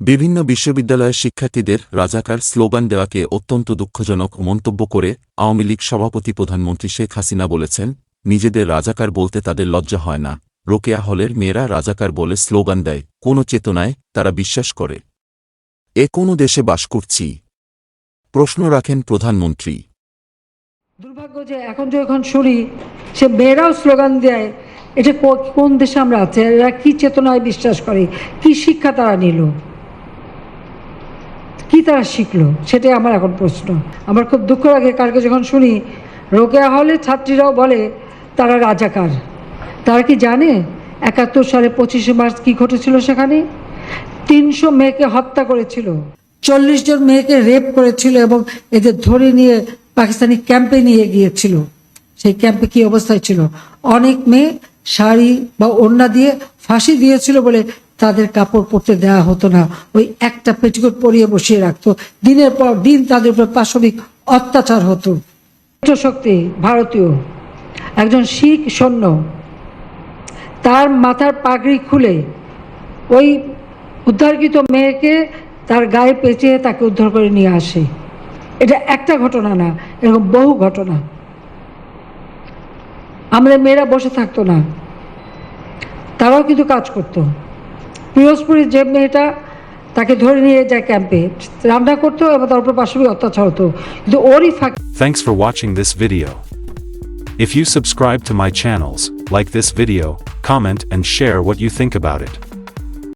বিভিন্ন বিশ্ববিদ্যালয়ের শিক্ষার্থীদের রাজাকার স্লোগান দেওয়াকে অত্যন্ত দুঃখজনক মন্তব্য করে আওয়ামী লীগ সভাপতি প্রধানমন্ত্রী শেখ হাসিনা বলেছেন, নিজেদের রাজাকার বলতে তাদের লজ্জা হয় না। রোকেয়া হলের মেয়েরা রাজাকার বলে স্লোগান দেয়। কোনো চেতনায় তারা বিশ্বাস করে। এ কোনো দেশে বাস করছি। প্রশ্ন রাখেন প্রধানমন্ত্রী। দুর্ভাগ্য যে এখন যখন শুনি, সে মেয়েরাও স্লোগান দেয়, এটা কোন দেশে আমরা আছি? এরা কি চেতনায় বিশ্বাস করে? কি শিক্ষা তারা নিল? কি তারা শিখলো? সেটাই আমার এখন প্রশ্ন। আমার খুব দুঃখ লাগে কালকে যখন শুনি রোকেয়া হলে ছাত্রীরাও বলে, তারা রাজাকার। তারা কি জানে একাত্তর সালে পঁচিশে মার্চ কি ঘটেছিল সেখানে? তিনশো মেয়েকে হত্যা করেছিল, চল্লিশ জন মেয়েকে রেপ করেছিল এবং এদের ধরে নিয়ে পাকিস্তানি ক্যাম্পে নিয়ে গিয়েছিল। সেই ক্যাম্পে কি অবস্থায় ছিল? অনেক মেয়ে শাড়ি বা ওড়না দিয়ে ফাঁসি দিয়েছিল বলে তাদের কাপড় পরতে দেওয়া হতো না। ওই একটা পেটিকোট পরিয়ে বসিয়ে রাখতো। দিনের পর দিন তাদের উপর পাশবিক অত্যাচার হতো। শক্তি ভারতীয়, একজন শিখ সৈন্য, তার মাথার পাগড়ি খুলে ওই উদ্ধারকৃত মেয়েকে তার গায়ে পেঁচিয়ে তাকে উদ্ধার করে নিয়ে আসে। এটা একটা ঘটনা না, এরকম বহু ঘটনা। আমাদের মেয়েরা বসে থাকতো না। তারাও কিন্তু কাজ করতো। পিরোজপুরের যে মেয়েটা তাকে ধরে নিয়ে যায় ক্যাম্পে রান্না করতো এবং তার উপর পাশবিক অত্যাচার হতো কিন্তু ওরই ফাঁকে Thanks for watching this video. If you subscribe to my channels, like this video, comment and share what you think about it.